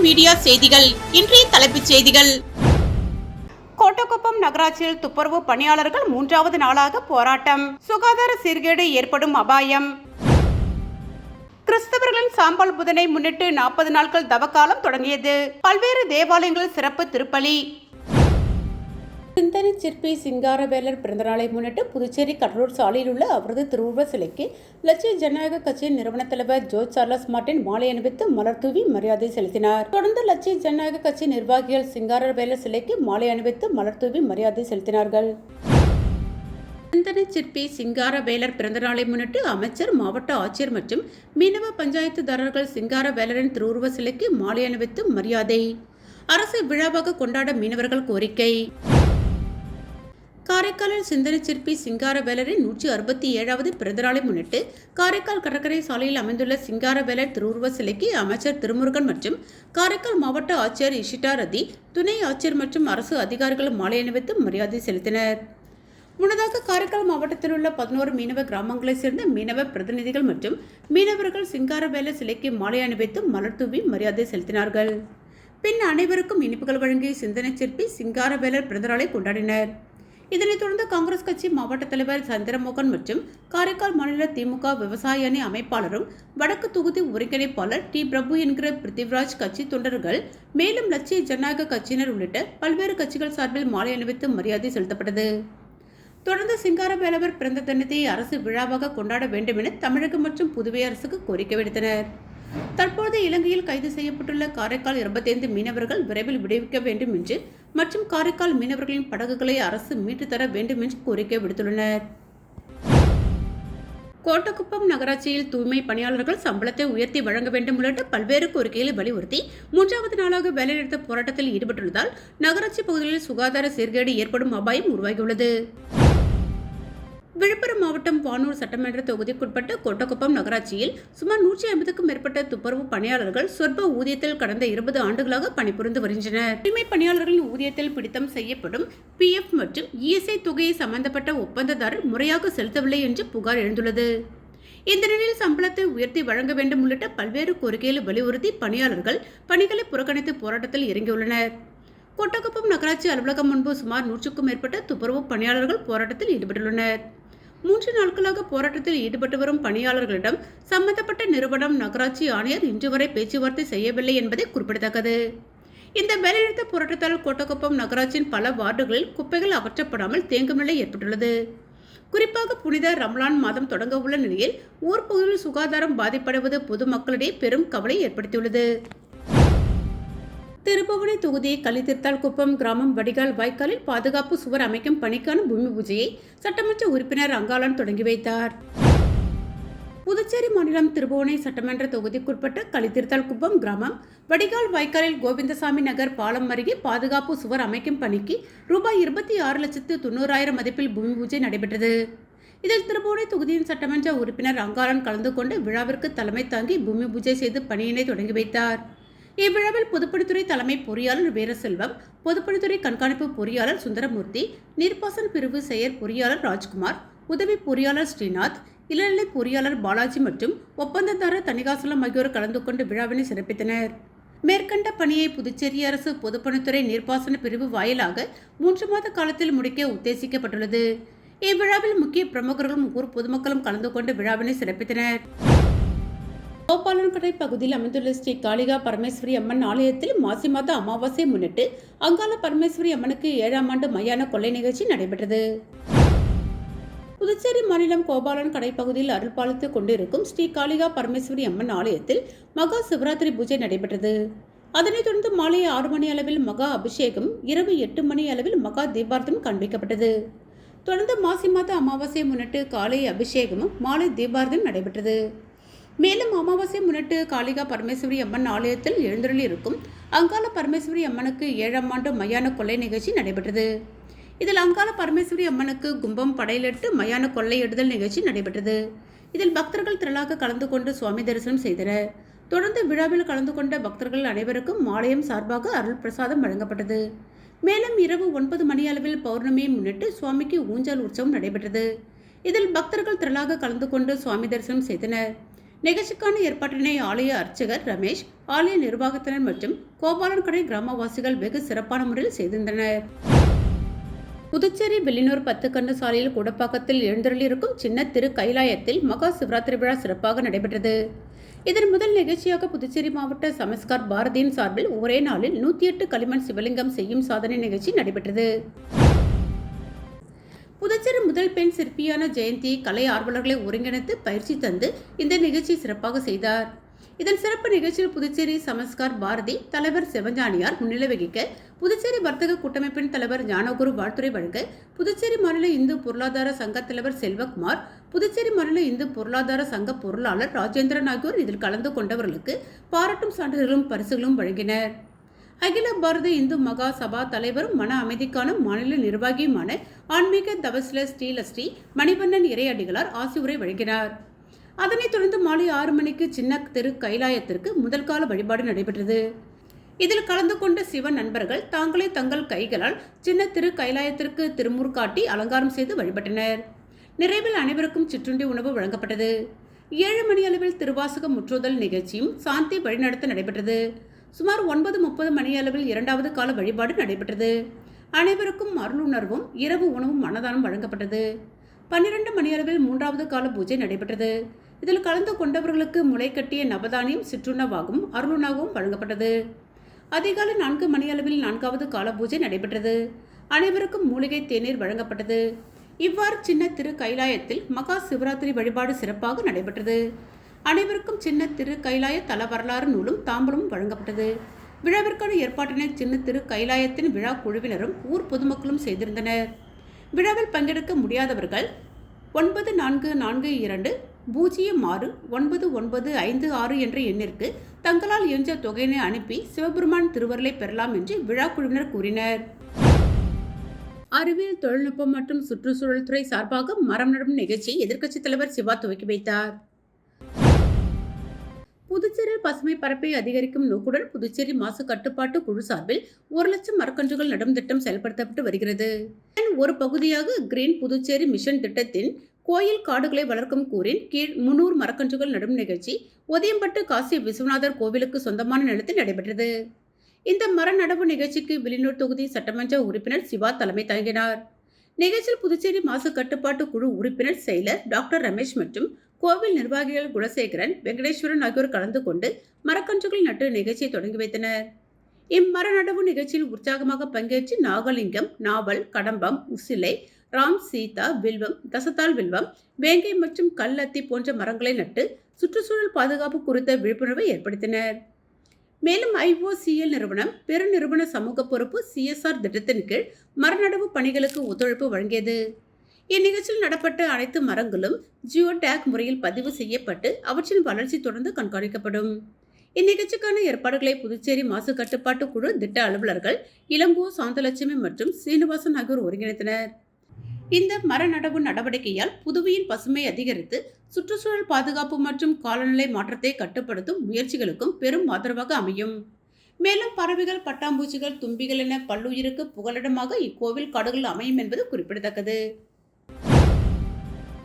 Media செய்திகள் இன்றைய தலைப்புச் செய்திகள். கோட்டக்குப்பம் நகராட்சியில் துப்புரவு பணியாளர்கள் மூன்றாவது நாளாக போராட்டம். சுகாதார சீர்கேடு ஏற்படும் அபாயம். கிறிஸ்தவர்களின் சாம்பல் புதனை முன்னிட்டு நாற்பது நாட்கள் தவக்காலம் தொடங்கியது. பல்வேறு தேவாலயங்களில் சிறப்பு திருப்பலி. சிந்தனை சிற்பி சிங்காரவேலர் பிறந்தநாளை முன்னிட்டு புதுச்சேரி கடலூர் சாலையில் உள்ள அவரது திருவுருவ சிலைக்கு லட்சிய ஜனநாயக கட்சியின் நிறுவன தலைவர் ஜோ சார்லஸ் மார்டின் மாலை அணிவித்து மலர் தூவி மரியாதை செலுத்தினார். தொடர்ந்து லட்சிய ஜனநாயக கட்சி நிர்வாகிகள் சிங்காரவேலர் சிலைக்கு மாலை அணிவித்து மலர் தூவி மரியாதை செலுத்தினார்கள். சிந்தனை சிற்பி சிங்கார வேலர் பிறந்தநாளை முன்னிட்டு அமைச்சர் மாவட்ட ஆட்சியர் மற்றும் மீனவ பஞ்சாயத்துதாரர்கள் சிங்கார வேலரின் திருவுருவ சிலைக்கு மாலை அணிவித்து மரியாதை. அரசு விழாவாக கொண்டாட மீனவர்கள் கோரிக்கை. காரைக்காலில் சிந்தனை சிற்பி சிங்கார வேலரின் நூற்றி அறுபத்தி ஏழாவது பிறந்தநாளை முன்னிட்டு காரைக்கால் கடற்கரை சாலையில் அமைந்துள்ள சிங்கார வேலர் திருவுருவ சிலைக்கு அமைச்சர் திருமுருகன் மற்றும் காரைக்கால் மாவட்ட ஆட்சியர் இஷிதா ரதி துணை ஆட்சியர் மற்றும் அரசு அதிகாரிகள் மாலை அணிவித்து மரியாதை செலுத்தினர். முன்னதாக காரைக்கால் மாவட்டத்தில் உள்ள பதினோரு மீனவ கிராமங்களைச் சேர்ந்த மீனவ பிரதிநிதிகள் மற்றும் மீனவர்கள் சிங்காரவேல சிலைக்கு மாலை அணிவித்து மலர் தூவி மரியாதை செலுத்தினார்கள். பின் அனைவருக்கும் இனிப்புகள் வழங்கி சிந்தனை சிற்பி சிங்காரவேலர் பிறந்தநாளை கொண்டாடினர். இதனைத் தொடர்ந்து காங்கிரஸ் கட்சி மாவட்ட தலைவர் சந்திரமோகன் மற்றும் காரைக்கால் மாநில திமுக விவசாய அணி அமைப்பாளரும் வடக்கு தொகுதி ஒருங்கிணைப்பாளர் டி. பிரபு என்கிற பிருத்திவிராஜ் கட்சி தொண்டர்கள் மேலும் லட்சிய ஜனநாயக கட்சியினர் உள்ளிட்ட பல்வேறு கட்சிகள் சார்பில் மாலை அணிவித்து மரியாதை செலுத்தப்பட்டது. தொடர்ந்து சிங்காரவேலவர் பிறந்த தினத்தை அரசு விழாவாக கொண்டாட வேண்டும் என தமிழகம் மற்றும் புதுவை அரசுக்கு கோரிக்கை விடுத்தனர். தற்போது இலங்கையில் கைது செய்யப்பட்டுள்ள காரைக்கால் இருபத்தைந்து மீனவர்கள் விரைவில் விடுவிக்க வேண்டும் என்று மற்றும் காரைக்கால் மீனவர்களின் படகுகளை அரசு மீட்டுத்தர வேண்டும் என்று கோரிக்கை விடுத்துள்ளனர். கோட்டக்குப்பம் நகராட்சியில் தூய்மை பணியாளர்கள் சம்பளத்தை உயர்த்தி வழங்க வேண்டும் உள்ளிட்ட பல்வேறு கோரிக்கைகளை வலியுறுத்தி மூன்றாவது நாளாக வேலைநிறுத்த போராட்டத்தில் ஈடுபட்டுள்ளதால் நகராட்சி பகுதிகளில் சுகாதார சீர்கேடு ஏற்படும் அபாயம் உருவாகியுள்ளது. விழுப்புரம் மாவட்டம் வானூர் சட்டமன்ற தொகுதிக்குட்பட்ட கோட்டக்குப்பம் நகராட்சியில் சுமார் நூற்றி ஐம்பதுக்கும் மேற்பட்ட துப்புரவு பணியாளர்கள் சொற்ப ஊதியத்தில் கடந்த இருபது ஆண்டுகளாக பணிபுரிந்து வருகின்றனர். தூய்மை பணியாளர்களின் ஊதியத்தில் பிடித்தம் செய்யப்படும் பிஎஃப் மற்றும் இஎஸ்ஐ தொகையை சம்பந்தப்பட்ட ஒப்பந்ததாரர் முறையாக செலுத்தவில்லை என்று புகார் எழுந்துள்ளது. இந்த நிலையில் சம்பளத்தை உயர்த்தி வழங்க வேண்டும் உள்ளிட்ட பல்வேறு கோரிக்கைகளை வலியுறுத்தி பணியாளர்கள் பணிகளை புறக்கணித்து போராட்டத்தில் இறங்கியுள்ளனர். கோட்டக்குப்பம் நகராட்சி அலுவலகம் முன்பு சுமார் நூற்றுக்கும் மேற்பட்ட துப்புரவு பணியாளர்கள் போராட்டத்தில் ஈடுபட்டுள்ளனர். மூன்று நாட்களாக போராட்டத்தில் ஈடுபட்டு வரும் பணியாளர்களிடம் சம்பந்தப்பட்ட நிறுவனம் நகராட்சி ஆணையர் இன்று வரை பேச்சுவார்த்தை செய்யவில்லை என்பதை குறிப்பிடத்தக்கது. இந்த வேலைநிறுத்த போராட்டத்தால் கோட்டக்குப்பம் நகராட்சியின் பல வார்டுகளில் குப்பைகள் அகற்றப்படாமல் தேங்கும் நிலை ஏற்பட்டுள்ளது. குறிப்பாக புனித ரம்லான் மாதம் தொடங்க உள்ள நிலையில் ஊர் பகுதியில் சுகாதாரம் பாதிப்படைவது பொதுமக்களிடையே பெரும் கவலை ஏற்படுத்தியுள்ளது. திருப்புவனை தொகுதி கலித்திருத்தால் குப்பம் கிராமம் வடிகால் வாய்க்காலில் பாதுகாப்பு சுவர் அமைக்கும் பணிக்கான பூமி பூஜையை சட்டமன்ற உறுப்பினர் அங்காளன் தொடங்கி வைத்தார். புதுச்சேரி மாநிலம் திருபுவனை சட்டமன்ற தொகுதிக்குட்பட்ட கலித்திருத்தால் குப்பம் கிராமம் வடிகால் வாய்க்காலில் கோவிந்தசாமி நகர் பாலம் அருகே பாதுகாப்பு சுவர் அமைக்கும் பணிக்கு ரூபாய் இருபத்தி ஆறு லட்சத்து தொண்ணூறாயிரம் மதிப்பில் பூமி பூஜை நடைபெற்றது. இதில் திருபுவனை தொகுதியின் சட்டமன்ற உறுப்பினர் அங்காளன் கலந்து கொண்டு விழாவிற்கு தலைமை தாங்கி பூமி பூஜை செய்து பணியினை தொடங்கி வைத்தார். இவ்விழாவில் பொதுப்பணித்துறை தலைமை பொறியாளர் வீரசெல்வம் பொதுப்பணித்துறை கண்காணிப்பு பொறியாளர் சுந்தரமூர்த்தி நீர்ப்பாசன பிரிவு செயற் பொறியாளர் ராஜ்குமார் உதவி பொறியாளர் ஸ்ரீநாத் இளநிலை பொறியாளர் பாலாஜி மற்றும் ஒப்பந்ததாரர் தணிகாசலம் ஆகியோர் கலந்து கொண்டு விழாவினை சிறப்பித்தனர். மேற்கண்ட பணியை புதுச்சேரி அரசு பொதுப்பணித்துறை நீர்ப்பாசன பிரிவு வாயிலாக மூன்று மாத காலத்தில் முடிக்க உத்தேசிக்கப்பட்டுள்ளது. இவ்விழாவில் முக்கிய பிரமுகர்களும் ஊர் பொதுமக்களும் கலந்து கொண்டு விழாவினை சிறப்பித்தனர். கோபாலன்கடை பகுதியில் அமைந்துள்ள ஸ்ரீ காளிகா பரமேஸ்வரி அம்மன் ஆலயத்தில் மாசி மாத அமாவாசை முன்னிட்டு அங்காள பரமேஸ்வரி அம்மனுக்கு ஏழாம் ஆண்டு மையான கொள்ளை நிகழ்ச்சி நடைபெற்றது. புதுச்சேரி மாநிலம் கோபாலன் கடைப்பகுதியில் அருள் கொண்டிருக்கும் ஸ்ரீ காளிகா பரமேஸ்வரி அம்மன் ஆலயத்தில் மகா சிவராத்திரி பூஜை நடைபெற்றது. அதனைத் தொடர்ந்து மாலை ஆறு மணி அளவில் மகா அபிஷேகம் இரவு எட்டு மணி அளவில் மகா தீபார்த்தம் காண்பிக்கப்பட்டது. தொடர்ந்து மாசி மாத அமாவாசையை முன்னிட்டு காலை அபிஷேகமும் மாலை தீபார்த்தம் நடைபெற்றது. மேலும் அமாவாசை முன்னிட்டு காளிகா பரமேஸ்வரி அம்மன் ஆலயத்தில் எழுந்தருளி இருக்கும் அங்காள பரமேஸ்வரி அம்மனுக்கு ஏழாம் ஆண்டு மயான கொள்ளை நிகழ்ச்சி நடைபெற்றது. இதில் அங்காள பரமேஸ்வரி அம்மனுக்கு கும்பம் படையிலிட்டு மயான கொள்ளையிடுதல் நிகழ்ச்சி நடைபெற்றது. இதில் பக்தர்கள் திரளாக கலந்து கொண்டு சுவாமி தரிசனம் செய்தனர். தொடர்ந்து விழாவில் கலந்து கொண்ட பக்தர்கள் அனைவருக்கும் மாலயம் சார்பாக அருள் பிரசாதம் வழங்கப்பட்டது. மேலும் இரவு ஒன்பது மணி அளவில் பௌர்ணமியை முன்னிட்டு சுவாமிக்கு ஊஞ்சல் உற்சவம் நடைபெற்றது. இதில் பக்தர்கள் திரளாக கலந்து கொண்டு சுவாமி தரிசனம் செய்தனர். நிகழ்ச்சிக்கான ஏற்பாட்டினை ஆலய அர்ச்சகர் ரமேஷ் ஆலய நிர்வாகத்தினர் மற்றும் கோபாலன்கடை கிராமவாசிகள் வெகு சிறப்பான முறையில் செய்திருந்தனர். புதுச்சேரி வெள்ளினூர் பத்துக்கண்ணு சாலையில் குடப்பாக்கத்தில் எழுந்தருளியிருக்கும் சின்ன திரு கைலாயத்தில் மகா சிவராத்திரி விழா சிறப்பாக நடைபெற்றது. இதன் முதல் நிகழ்ச்சியாக புதுச்சேரி மாவட்ட சமஸ்கார் பாரதியின் சார்பில் ஒரே நாளில் நூற்றி எட்டு களிமண் சிவலிங்கம் செய்யும் சாதனை நிகழ்ச்சி நடைபெற்றது. புதுச்சேரி முதல் பெண் சிற்பியான ஜெயந்தி கலை ஆர்வலர்களை ஒருங்கிணைத்து பயிற்சி தந்து இந்த நிகழ்ச்சி சிறப்பாக செய்தார். இதன் சிறப்பு நிகழ்ச்சியில் புதுச்சேரி சமஸ்கார் பாரதி தலைவர் சிவஞானியார் முன்னிலை வகிக்க புதுச்சேரி வர்த்தக கூட்டமைப்பின் தலைவர் ஞானகுரு வாழ்த்துறை வழங்க புதுச்சேரி மாநில இந்து பொருளாதார சங்க தலைவர் செல்வகுமார் புதுச்சேரி மாநில இந்து பொருளாதார சங்க பொருளாளர் ராஜேந்திரன் ஆகியோர் இதில் கலந்து கொண்டவர்களுக்கு பாராட்டும் சான்றிதழ்களும் பரிசுகளும் வழங்கினர். அகில பாரத இந்து மகா சபா தலைவரும் மன அமைதிக்கான மாநில நிர்வாகியுமான ஆன்மீக தவசில ஸ்ரீலஸ்ரீ மணிவண்ணன் இறையடிகளார் ஆசியுரை வழங்கினார். அதனைத் தொடர்ந்து மாலை ஆறு மணிக்கு சின்ன திரு கைலாயத்திற்கு முதல் கால வழிபாடு நடைபெற்றது. இதில் கலந்து கொண்ட சிவ நண்பர்கள் தாங்களே தங்கள் கைகளால் சின்ன திரு கைலாயத்திற்கு திருமுற்காட்டி அலங்காரம் செய்து வழிபட்டனர். நிறைவில் அனைவருக்கும் சிற்றுண்டி உணவு வழங்கப்பட்டது. ஏழு மணி அளவில் திருவாசக முற்றுதல் நிகழ்ச்சியும் சாந்தி வழிநடத்த நடைபெற்றது. சுமார் ஒன்பது முப்பது மணியளவில் இரண்டாவது கால வழிபாடு நடைபெற்றது. அனைவருக்கும் அருளுணர்வும் இரவு உணவும் அன்னதானம் வழங்கப்பட்டது. பன்னிரண்டு மணியளவில் மூன்றாவது கால பூஜை நடைபெற்றது. இதில் கலந்து கொண்டவர்களுக்கு முளை கட்டிய நவதானியம் சிற்றுணவாகவும் அருளுணாகவும் வழங்கப்பட்டது. அதிகாலை நான்கு மணியளவில் நான்காவது கால பூஜை நடைபெற்றது. அனைவருக்கும் மூலிகை தேநீர் வழங்கப்பட்டது. இவ்வாறு சின்ன திரு கைலாயத்தில் மகா சிவராத்திரி வழிபாடு சிறப்பாக நடைபெற்றது. அனைவருக்கும் சின்ன திரு கைலாய தல வரலாறு நூலும் தாம்பரமும் வழங்கப்பட்டது. விழாவிற்கான ஏற்பாட்டினை சின்ன திரு கைலாயத்தின் விழா குழுவினரும் ஊர் பொதுமக்களும் செய்திருந்தனர். விழாவில் பங்கெடுக்க முடியாதவர்கள் ஒன்பது நான்கு நான்கு இரண்டு பூஜ்ஜியம் ஆறு ஒன்பது ஒன்பது ஐந்து ஆறு என்ற எண்ணிற்கு தங்களால் எஞ்ச தொகையினை அனுப்பி சிவபெருமான் திருவருளை பெறலாம் என்று விழா குழுவினர் கூறினர். அறிவியல் தொழில்நுட்பம் மற்றும் சுற்றுச்சூழல் துறை சார்பாக மரம் நடும் நிகழ்ச்சியை எதிர்க்கட்சித் தலைவர் சிவா துவக்கி வைத்தார். புதுச்சேரியில் பசுமை பரப்பை அதிகரிக்கும் நோக்குடன் புதுச்சேரி மாசு கட்டுப்பாட்டு குழு சார்பில் ஒரு லட்சம் மரக்கன்றுகள் நடும் திட்டம் செயல்படுத்தப்பட்டு வருகிறது. ஒரு பகுதியாக கிரீன் புதுச்சேரி மிஷன் திட்டத்தின் கோயில் காடுகளை வளர்க்கும் கூறின் கீழ் முன்னூறு மரக்கன்றுகள் நடும் நிகழ்ச்சி ஒதியம்பட்டு காசி விஸ்வநாதர் கோவிலுக்கு சொந்தமான நிலத்தில் நடைபெற்றது. இந்த மர நடவு நிகழ்ச்சிக்கு வெளிநூர் தொகுதி சட்டமன்ற உறுப்பினர் சிவா தலைமை தாங்கினார். நிகழ்ச்சியில் புதுச்சேரி மாசு கட்டுப்பாட்டு குழு உறுப்பினர் செயலர் டாக்டர் ரமேஷ் மற்றும் கோவில் நிர்வாகிகள் குணசேகரன் வெங்கடேஸ்வரன் ஆகியோர் கலந்து கொண்டு மரக்கன்றுகள் நட்டு நிகழ்ச்சியை தொடங்கி வைத்தனர். இம்மர நடவு நிகழ்ச்சியில் உற்சாகமாக பங்கேற்று நாகலிங்கம் நாவல் கடம்பம் உசிலை ராம் சீதா வில்வம் தசத்தால் வில்வம் வேங்கை மற்றும் கல்லத்தி போன்ற மரங்களை நட்டு சுற்றுச்சூழல் பாதுகாப்பு குறித்த விழிப்புணர்வை ஏற்படுத்தினர். மேலும் ஐஓசிஎல் நிறுவனம் பெருநிறுவன சமூக பொறுப்பு சிஎஸ்ஆர் திட்டத்தின் கீழ் மரநடவு பணிகளுக்கு ஒத்துழைப்பு வழங்கியது. இந்நிகழ்ச்சியில் நடப்பட்ட அனைத்து மரங்களும் ஜியோ டேக் முறையில் பதிவு செய்யப்பட்டு அவற்றின் வளர்ச்சி தொடர்ந்து கண்காணிக்கப்படும். இந்நிகழ்ச்சிக்கான ஏற்பாடுகளை புதுச்சேரி மாசு கட்டுப்பாட்டு குழு திட்ட அலுவலர்கள் இளங்கோ சாந்தலட்சுமி மற்றும் சீனிவாசன் ஆகியோர் ஒருங்கிணைத்தனர். இந்த மர நடவு நடவடிக்கையால் புதுவையின் பசுமை அதிகரித்து சுற்றுச்சூழல் பாதுகாப்பு மற்றும் காலநிலை மாற்றத்தை கட்டுப்படுத்தும் முயற்சிகளுக்கும் பெரும் ஆதரவாக அமையும். மேலும் பறவைகள் பட்டாம்பூச்சிகள் தும்பிகள் என பல்லுயிருக்கு புகலிடமாக இக்கோவில் காடுகள் அமையும் என்பது குறிப்பிடத்தக்கது.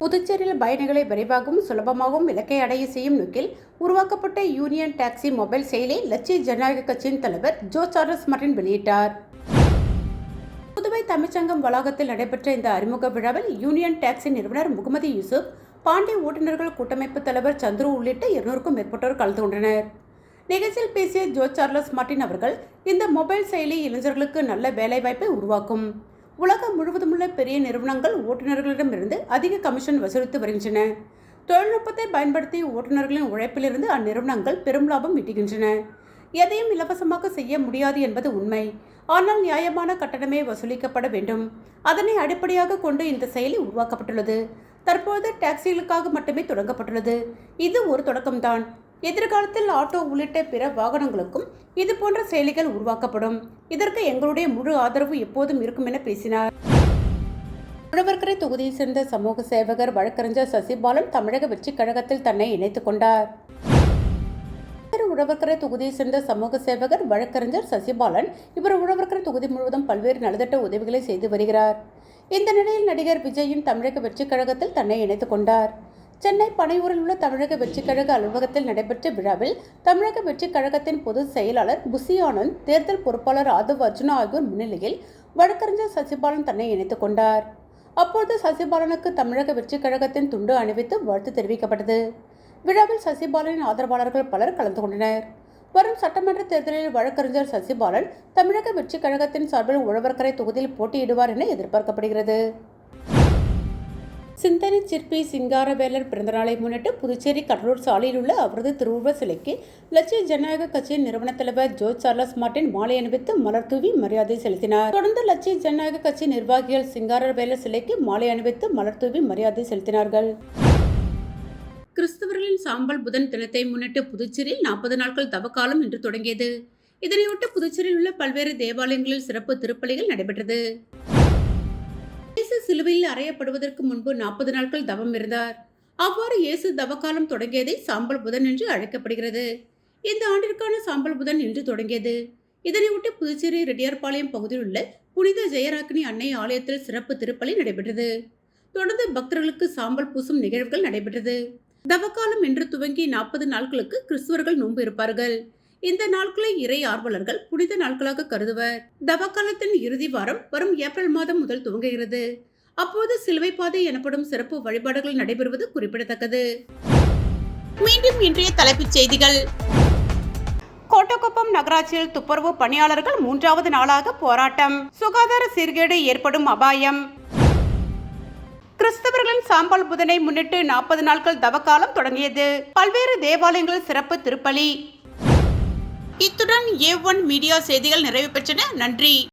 புதுச்சேரியில் பயணிகளை விரைவாகவும் சுலபமாகவும் இலக்கை அடைய செய்யும் நோக்கில் உருவாக்கப்பட்ட யூனியன் டாக்ஸி மொபைல் செயலியை லட்சிய ஜனநாயக கட்சியின் தலைவர் ஜோ சார்லஸ் மார்டின் வெளியிட்டார். புதுவை தமிழ்ச்சங்கம் வளாகத்தில் நடைபெற்ற இந்த அறிமுக விழாவில் யூனியன் டாக்ஸி நிறுவனர் முகமது யூசுப் பாண்டி ஓட்டுநர்கள் கூட்டமைப்பு தலைவர் சந்துரு உள்ளிட்ட இருநூறுக்கும் மேற்பட்டோர் கலந்து கொண்டனர். நிகழ்ச்சியில் பேசிய ஜோ சார்லஸ் மார்டின் அவர்கள் இந்த மொபைல் செயலி இளைஞர்களுக்கு நல்ல வேலைவாய்ப்பை உருவாக்கும். உலகம் முழுவதுமுள்ள பெரிய நிறுவனங்கள் ஓட்டுநர்களிடமிருந்து அதிக கமிஷன் வசூலித்து வருகின்றன. தொழில்நுட்பத்தை பயன்படுத்தி ஓட்டுநர்களின் உழைப்பிலிருந்து அந்நிறுவனங்கள் பெரும் லாபம் ஈட்டுகின்றன. எதையும் இலவசமாக செய்ய முடியாது என்பது உண்மை. ஆனால் நியாயமான கட்டணமே வசூலிக்கப்பட வேண்டும். அதனை அடிப்படையாக கொண்டு இந்த செயலி உருவாக்கப்பட்டுள்ளது. தற்போது டாக்ஸிகளுக்காக மட்டுமே தொடங்கப்பட்டுள்ளது. இது ஒரு தொடக்கம்தான். எதிர்காலத்தில் ஆட்டோ உள்ளிட்ட பிற வாகனங்களுக்கும் இதுபோன்ற செயலிகள் உருவாக்கப்படும். இதற்கு எங்களுடைய முழு ஆதரவு எப்போதும் இருக்கும் என பேசினார். உழவர்கரை தொகுதியைச் சேர்ந்த சமூக சேவகர் வழக்கறிஞர் சசிபாலன் தமிழக வெற்றிக் கழகத்தில் தன்னை இணைத்துக் கொண்டார். உழவர்கரை தொகுதியைச் சேர்ந்த சமூக சேவகர் வழக்கறிஞர் சசிபாலன் இவர் உழவர்கரை தொகுதி முழுவதும் பல்வேறு நலத்திட்ட உதவிகளை செய்து வருகிறார். இந்த நிலையில் நடிகர் விஜயின் தமிழக வெற்றிக் கழகத்தில் தன்னை இணைத்துக் கொண்டார். சென்னை பனையூரில் உள்ள தமிழக வெற்றிக்கழக அலுவலகத்தில் நடைபெற்ற விழாவில் தமிழக வெற்றிக்கழகத்தின் பொதுச் செயலாளர் புசி ஆனந்த் தேர்தல் பொறுப்பாளர் ஆதவ் அர்ஜுனா ஆகியோர் முன்னிலையில் வழக்கறிஞர் சசிபாலன் தன்னை இணைத்துக் கொண்டார். அப்போது சசிபாலனுக்கு தமிழக வெற்றிக்கழகத்தின் துண்டு அணிவித்து வாழ்த்து தெரிவிக்கப்பட்டது. விழாவில் சசிபாலனின் ஆதரவாளர்கள் பலர் கலந்து கொண்டனர். வரும் சட்டமன்ற தேர்தலில் வழக்கறிஞர் சசிபாலன் தமிழக வெற்றிக்கழகத்தின் சார்பில் உழவர்கரை தொகுதியில் போட்டியிடுவார் என எதிர்பார்க்கப்படுகிறது. சிந்தனை சிற்பி சிங்காரவேலர் பிறந்தநாளை முன்னிட்டு புதுச்சேரி கடலூர் சாலையில் உள்ள அவரது திருவுருவ சிலைக்கு லட்சிய ஜனநாயக கட்சியின் நிறுவன தலைவர் ஜோ சார்லஸ் மார்டின் மாலை அணிவித்து மலர் தூவி மரியாதை செலுத்தினார். தொடர்ந்து லட்சிய ஜனநாயக கட்சி நிர்வாகிகள் சிங்காரவேலர் சிலைக்கு மாலை அணிவித்து மலர் தூவி மரியாதை செலுத்தினார்கள். கிறிஸ்தவர்களின் சாம்பல் புதன் தினத்தை முன்னிட்டு புதுச்சேரியில் நாற்பது நாட்கள் தவக்காலம் இன்று தொடங்கியது. இதனையொட்டி புதுச்சேரியில் உள்ள பல்வேறு தேவாலயங்களில் சிறப்பு திருப்பலிகள் நடைபெற்றது. சிலுவையில் அறையப்படுவதற்கு முன்பு நாற்பது நாட்கள் தவம் இருந்தார். அவ்வாறு இயேசு தவக்காலம் தொடங்கியதை சாம்பல் புதன் என்று அழைக்கப்படுகிறது. இந்த ஆண்டிற்கான சாம்பல் புதன் இன்று தொடங்கியது. இதனையொட்டி புதுச்சேரி ரெட்டியார்பாளையம் பகுதியில் உள்ள புனித ஜெயராக்கினி அன்னை ஆலயத்தில் சிறப்பு திருப்பலி நடைபெற்றது. தொடர்ந்து பக்தர்களுக்கு சாம்பல் பூசும் நிகழ்வுகள் நடைபெற்றது. தவக்காலம் என்று துவங்கி நாற்பது நாட்களுக்கு கிறிஸ்துவர்கள் நோன்பு இருப்பார்கள். இந்த நாட்களை இறை ஆர்வலர்கள் புனித நாட்களாக கருதுவர். தவக்காலத்தின் இறுதி வாரம் வரும் ஏப்ரல் மாதம் முதல் துவங்குகிறது. அப்போது சிலுவை பாதை எனப்படும் சிறப்பு வழிபாடுகள் நடைபெறுவது குறிப்பிடத்தக்கது. மீண்டும் இன்றைய தலைப்புச் செய்திகள். கோட்டக்குப்பம் நகராட்சியில் துப்புரவு பணியாளர்கள் மூன்றாவது நாளாக போராட்டம். சுகாதார சீர்கேடு ஏற்படும் அபாயம். கிறிஸ்தவர்களின் சாம்பல் புதனை முன்னிட்டு நாற்பது நாட்கள் தவக்காலம் தொடங்கியது. பல்வேறு தேவாலயங்களில் சிறப்பு திருப்பலி. இத்துடன் ஏ ஒன் மீடியா செய்திகள் நிறைவு பெற்றன. நன்றி.